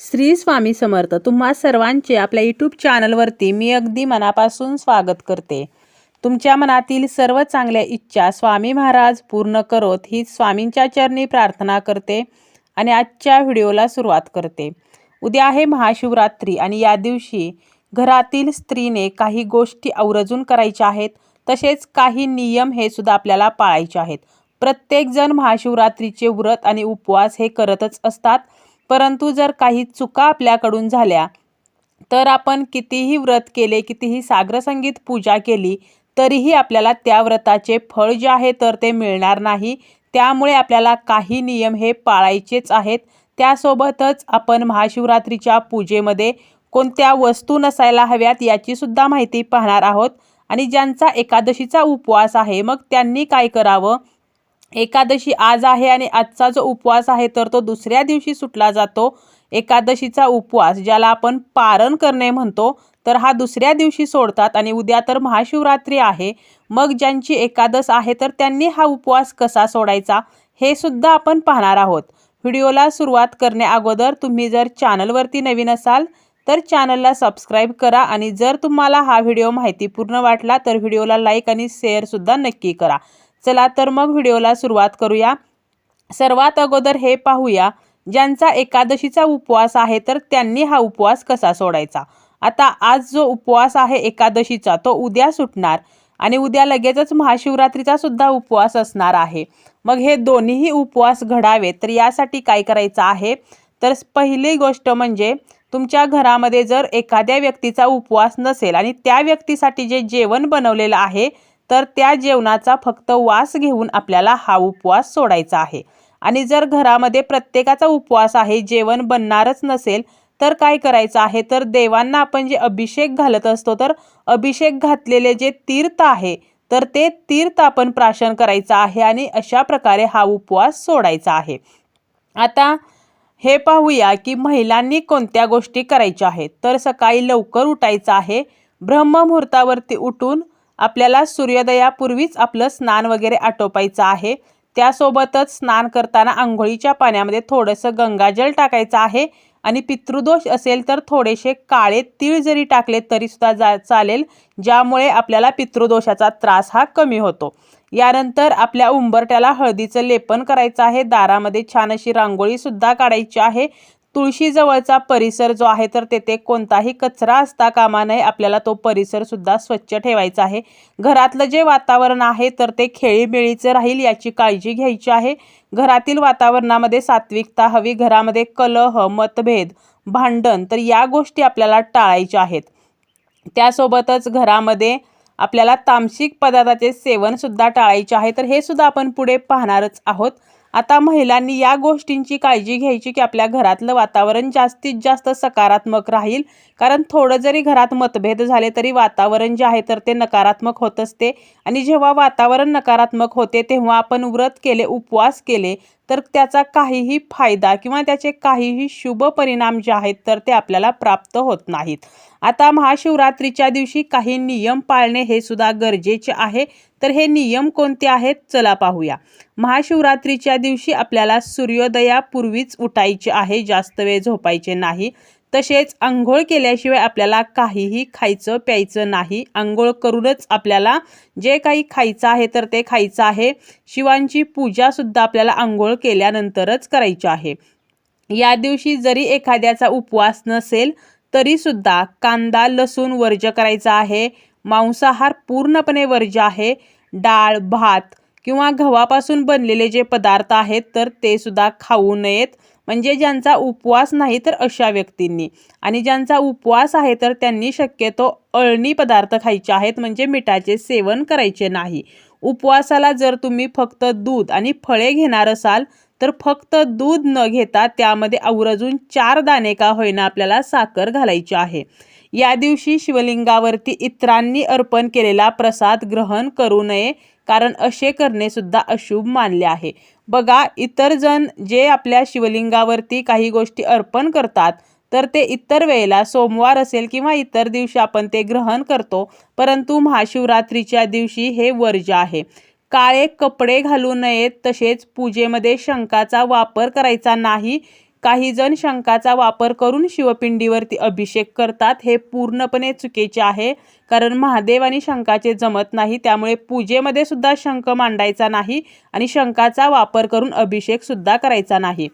श्री स्वामी समर्थ तुम्हा सर्वांचे आपल्या यूट्यूब चॅनलवरती मी अगदी मनापासून स्वागत करते. तुमच्या मनातील सर्व चांगल्या इच्छा स्वामी महाराज पूर्ण करोत ही स्वामींच्या चरणी प्रार्थना करते आणि आजच्या व्हिडिओला सुरुवात करते. उद्या आहे महाशिवरात्री आणि या दिवशी घरातील स्त्रीने काही गोष्टी आवर्जून करायच्या आहेत तसेच काही नियम हे सुद्धा आपल्याला पाळायचे आहेत. प्रत्येकजण महाशिवरात्रीचे व्रत आणि उपवास हे करतच असतात. परंतु जर काही चुका आपल्याकडून झाल्या तर आपण कितीही व्रत केले कितीही सागरसंगीत पूजा केली तरीही आपल्याला त्या व्रताचे फळ जे आहे तर ते मिळणार नाही. त्यामुळे आपल्याला काही नियम हे पाळायचेच आहेत. त्यासोबतच आपण महाशिवरात्रीच्या पूजेमध्ये कोणत्या वस्तू नसायला हव्यात याचीसुद्धा माहिती पाहणार आहोत. आणि ज्यांचा एकादशीचा उपवास आहे मग त्यांनी काय करावं? एकादशी आज आहे आणि आजचा जो उपवास आहे तर तो दुसऱ्या दिवशी सुटला जातो. एकादशीचा उपवास ज्याला आपण पारण करणे म्हणतो तर हा दुसऱ्या दिवशी सोडतात आणि उद्या तर महाशिवरात्री आहे. मग ज्यांची एकादश आहे तर त्यांनी हा उपवास कसा सोडायचा हे सुद्धा आपण पाहणार आहोत. व्हिडिओला सुरुवात करणे अगोदर तुम्ही जर चॅनलवरती नवीन असाल तर चॅनलला सबस्क्राईब करा आणि जर तुम्हाला हा व्हिडिओ माहितीपूर्ण वाटला तर व्हिडिओला लाईक आणि शेअरसुद्धा नक्की करा. चला तर मग व्हिडिओला सुरुवात करूया. सर्वात अगोदर हे पाहूया ज्यांचा एकादशीचा उपवास आहे तर त्यांनी हा उपवास कसा सोडायचा? आता आज जो उपवास आहे एकादशीचा तो उद्या सुटणार आणि उद्या लगेचच महाशिवरात्रीचा सुद्धा उपवास असणार आहे. मग हे दोन्हीही उपवास घडावे तर यासाठी काय करायचं आहे? तर पहिली गोष्ट म्हणजे तुमच्या घरामध्ये जर एखाद्या व्यक्तीचा उपवास नसेल आणि त्या व्यक्तीसाठी जे जेवण बनवलेलं आहे तर त्या जेवणाचा फक्त वास घेऊन आपल्याला हा उपवास सोडायचा आहे. आणि जर घरामध्ये प्रत्येकाचा उपवास आहे जेवण बनणारच नसेल तर काय करायचं आहे? तर देवांना आपण जे अभिषेक घालत असतो तर अभिषेक घातलेले जे तीर्थ आहे तर ते तीर्थ आपण प्राशन करायचं आहे आणि अशा प्रकारे हा उपवास सोडायचा आहे. आता हे पाहूया की महिलांनी कोणत्या गोष्टी करायच्या आहेत? तर सकाळी लवकर उठायचं आहे. ब्रह्ममुहूर्तावरती उठून आपल्याला सूर्योदयापूर्वीच आपलं स्नान वगैरे आटोपायचं आहे. त्यासोबतच स्नान करताना आंघोळीच्या पाण्यामध्ये थोडंसं गंगाजल टाकायचं आहे. आणि पितृदोष असेल तर थोडेसे काळे तीळ जरी टाकले तरीसुद्धा जा चालेल ज्यामुळे आपल्याला पितृदोषाचा त्रास हा कमी होतो. यानंतर आपल्या उंबरट्याला हळदीचं लेपन करायचं आहे. दारामध्ये छान अशी रांगोळीसुद्धा काढायची आहे. तुळशीजवळचा परिसर जो आहे तर तेथे कोणताही कचरा असता कामा नये. आपल्याला तो परिसर सुद्धा स्वच्छ ठेवायचा आहे. घरातलं जे वातावरण आहे तर ते खेळीमेळीचं राहील याची काळजी घ्यायची आहे. घरातील वातावरणामध्ये सात्विकता हवी घरामध्ये कलह मतभेद भांडण तर या गोष्टी आपल्याला टाळायच्या आहेत. त्यासोबतच घरामध्ये आपल्याला तामसिक पदार्थाचे सेवनसुद्धा टाळायचे आहे. तर हे सुद्धा आपण पुढे पाहणारच आहोत. आता महिलांनी या गोष्टींची काळजी घ्यायची की आपल्या घरातलं वातावरण जास्तीत जास्त सकारात्मक राहील. कारण थोडं जरी घरात मतभेद झाले तरी वातावरण जे आहे तर ते नकारात्मक होत असते. आणि जेव्हा वातावरण नकारात्मक होते तेव्हा आपण व्रत केले उपवास केले तर त्याचा काहीही फायदा किंवा त्याचे काहीही शुभ परिणाम जे आहेत तर ते आपल्याला प्राप्त होत नाहीत. आता महाशिवरात्रीच्या दिवशी काही नियम पाळणे हे सुद्धा गरजेचे आहे. तर हे नियम कोणते आहेत? चला पाहूया. महाशिवरात्रीच्या दिवशी आपल्याला सूर्योदयापूर्वीच उठायचे आहे. जास्त वेळ झोपायचे नाही. तसेच आंघोळ केल्याशिवाय आपल्याला काहीही खायचं प्यायचं नाही. आंघोळ करूनच आपल्याला जे काही खायचं आहे तर ते खायचं आहे. शिवांची पूजासुद्धा आपल्याला आंघोळ केल्यानंतरच करायची आहे. या दिवशी जरी एखाद्याचा उपवास नसेल तरीसुद्धा कांदा लसूण वर्ज करायचा आहे. मांसाहार पूर्णपणे वर्ज आहे. डाळ भात किंवा गव्हापासून बनलेले जे पदार्थ आहेत तर ते सुद्धा खाऊ नयेत. म्हणजे ज्यांचा उपवास नाही तर अशा व्यक्तींनी. आणि ज्यांचा उपवास आहे तर त्यांनी शक्यतो अळणी पदार्थ खायचे आहेत म्हणजे मिठाचे सेवन करायचे नाही. उपवासाला जर तुम्ही फक्त दूध आणि फळे घेणार असाल तर फक्त दूध न घेता त्यामध्ये आवरजून चार दाणे का होईना आपल्याला साखर घालायची आहे. या दिवशी शिवलिंगावरती इतरांनी अर्पण केलेला प्रसाद ग्रहण करू नये कारण असे करणे सुद्धा अशुभ मानले आहे. बघा इतर जण जे आपल्या शिवलिंगावरती काही गोष्टी अर्पण करतात तर ते इतर वेळेला सोमवार असेल किंवा इतर दिवशी आपण ते ग्रहण करतो परंतु महाशिवरात्रीच्या दिवशी हे वर्ज आहे. काळे कपडे घालू नयेत तसेच पूजेमध्ये शंकाचा वापर करायचा नाही काही जण शंखाचा वापर करून शिवपिंडीवरती अभिषेक करतात हे पूर्णपणे चुकीचे आहे. कारण महादेव आणि शंखाचे जमत नाही त्यामुळे पूजेमध्ये सुद्धा शंख मांडायचा नाही आणि शंखाचा वापर करून अभिषेकसुद्धा करायचा नाही.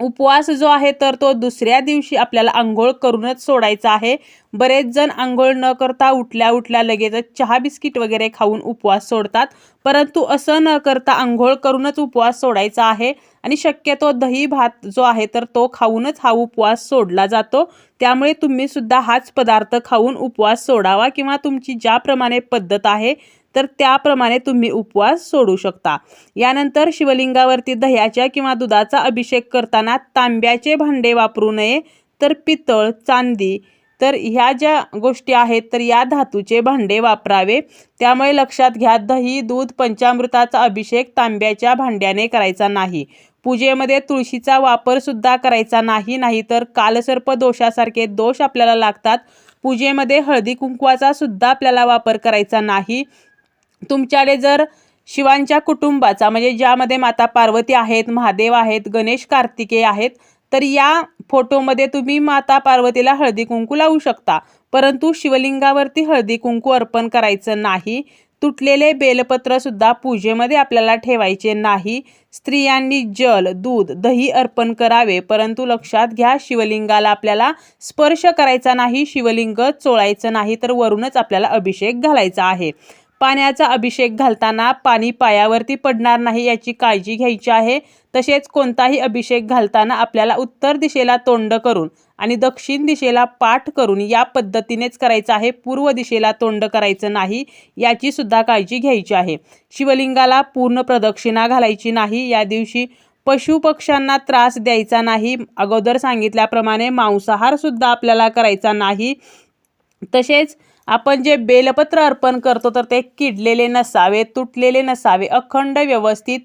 उपवास जो आहे तर तो दुसऱ्या दिवशी आपल्याला आंघोळ करूनच सोडायचा आहे. बरेच जण आंघोळ न करता उठल्या उठल्या लगेचच चहा बिस्किट वगैरे खाऊन उपवास सोडतात. परंतु असं न करता आंघोळ करूनच उपवास सोडायचा आहे आणि शक्यतो दही भात जो आहे तर तो खाऊनच हा उपवास सोडला जातो. त्यामुळे तुम्ही सुद्धा हाच पदार्थ खाऊन उपवास सोडावा किंवा तुमची ज्याप्रमाणे पद्धत आहे तर त्याप्रमाणे तुम्ही उपवास सोडू शकता. यानंतर शिवलिंगावरती दह्याच्या किंवा दुधाचा अभिषेक करताना तांब्याचे भांडे वापरू नये तर पितळ चांदी तर ह्या ज्या गोष्टी आहेत तर या धातूचे भांडे वापरावे. त्यामुळे लक्षात घ्या दही दूध पंचामृताचा अभिषेक तांब्याच्या भांड्याने करायचा नाही. पूजेमध्ये तुळशीचा वापर सुद्धा करायचा नाही नाहीतर कालसर्प दोषासारखे दोष आपल्याला लागतात. पूजेमध्ये हळदी कुंकवाचा सुद्धा आपल्याला वापर करायचा नाही. तुमच्याकडे जर शिवांच्या कुटुंबाचा म्हणजे ज्यामध्ये माता पार्वती आहेत महादेव आहेत गणेश कार्तिकेय आहेत तर या फोटोमध्ये तुम्ही माता पार्वतीला हळदी कुंकू लावू शकता. परंतु शिवलिंगावरती हळदी कुंकू अर्पण करायचं नाही. तुटलेले बेलपत्र सुद्धा पूजेमध्ये आपल्याला ठेवायचे नाही. स्त्रियांनी जल दूध दही अर्पण करावे. परंतु लक्षात घ्या शिवलिंगाला आपल्याला स्पर्श करायचा नाही शिवलिंग चोळायचं नाही तर वरूनच आपल्याला अभिषेक घालायचा आहे. पाण्याचा अभिषेक घालताना पाणी पायावरती पडणार नाही याची काळजी घ्यायची आहे. तसेच कोणताही अभिषेक घालताना आपल्याला उत्तर दिशेला तोंड करून आणि दक्षिण दिशेला पाठ करून या पद्धतीनेच करायचं आहे. पूर्व दिशेला तोंड करायचं नाही याची सुद्धा काळजी घ्यायची आहे. शिवलिंगाला पूर्ण प्रदक्षिणा घालायची नाही. या दिवशी पशुपक्ष्यांना त्रास द्यायचा नाही. अगोदर सांगितल्याप्रमाणे मांसाहार सुद्धा आपल्याला करायचा नाही. तसेच आपण जे बेलपत्र अर्पण करतो तर ते किडलेले नसावे तुटलेले नसावे अखंड व्यवस्थित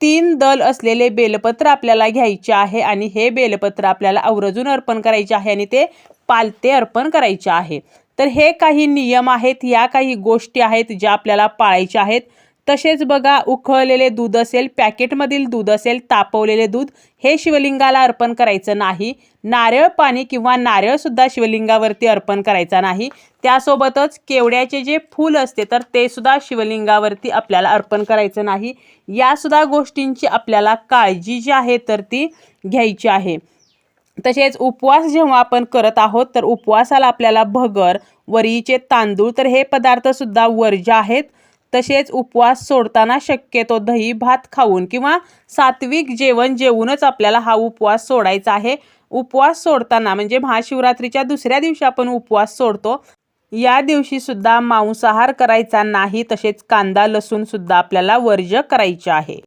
तीन दल असलेले बेलपत्र आपल्याला घ्यायचे आहे आणि हे बेलपत्र आपल्याला आवर्जून अर्पण करायचे आहे आणि ते पालते अर्पण करायचे आहे. तर हे काही नियम आहेत या काही गोष्टी आहेत ज्या आपल्याला पाळायच्या आहेत. तसेच बघा उखळलेले दूध असेल पॅकेटमधील दूध असेल तापवलेले दूध हे शिवलिंगाला अर्पण करायचं नाही. नारळ पाणी किंवा नारळसुद्धा शिवलिंगावरती अर्पण करायचा नाही. त्यासोबतच केवड्याचे जे फूल असते तर ते सुद्धा शिवलिंगावरती आपल्याला अर्पण करायचं नाही. यासुद्धा गोष्टींची आपल्याला काळजी जी आहे तर ती घ्यायची आहे. तसेच उपवास जेव्हा आपण करत आहोत तर उपवासाला आपल्याला भगर वरीचे तांदूळ तर हे पदार्थसुद्धा वर्ज्य आहेत तसेच उपवास सोडताना शक्यतो दही भात खाऊन किंवा सात्विक जेवण जेवूनच आपल्याला हा उपवास सोडायचा आहे. उपवास सोडताना म्हणजे महाशिवरात्रीच्या दुसऱ्या दिवशी आपण उपवास सोडतो. या दिवशी सुद्धा मांसाहार करायचा नाही तसेच कांदा लसूण सुद्धा आपल्याला वर्ज्य करायचे आहे.